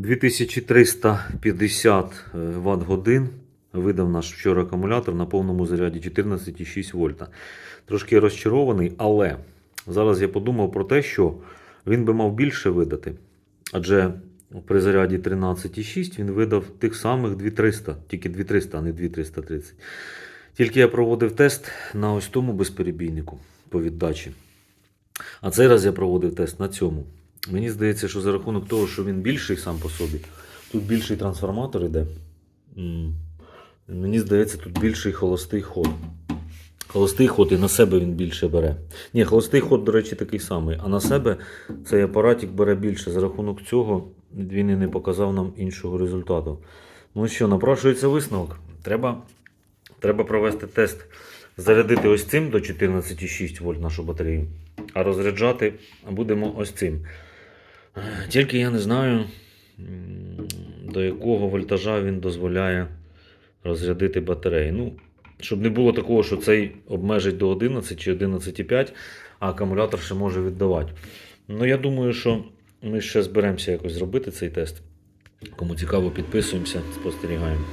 2350 Вт годин видав наш вчора акумулятор на повному заряді 14,6 вольта. Трошки розчарований, але зараз я подумав про те, що він би мав більше видати. Адже при заряді 13,6 він видав тих самих 2300, тільки 2300, а не 2330. Тільки я проводив тест на ось тому безперебійнику по віддачі. А цей раз я проводив тест на цьому. Мені здається, що за рахунок того, що він більший сам по собі, тут більший трансформатор іде. Мені здається, тут більший холостий ход. Холостий ход і на себе він більше бере. Ні, холостий ход, до речі, такий самий. А на себе цей апаратик бере більше. За рахунок цього він і не показав нам іншого результату. Ну що, напрошується висновок. Треба, треба провести тест. Зарядити ось цим до 14,6 вольт нашу батарею, а розряджати будемо ось цим. Тільки я не знаю, до якого вольтажа він дозволяє розрядити батареї. Ну, щоб не було такого, що цей обмежить до 11 чи 11,5, а акумулятор ще може віддавати. Ну, я думаю, що ми ще зберемося якось зробити цей тест. Кому цікаво, підписуємося, спостерігаємо.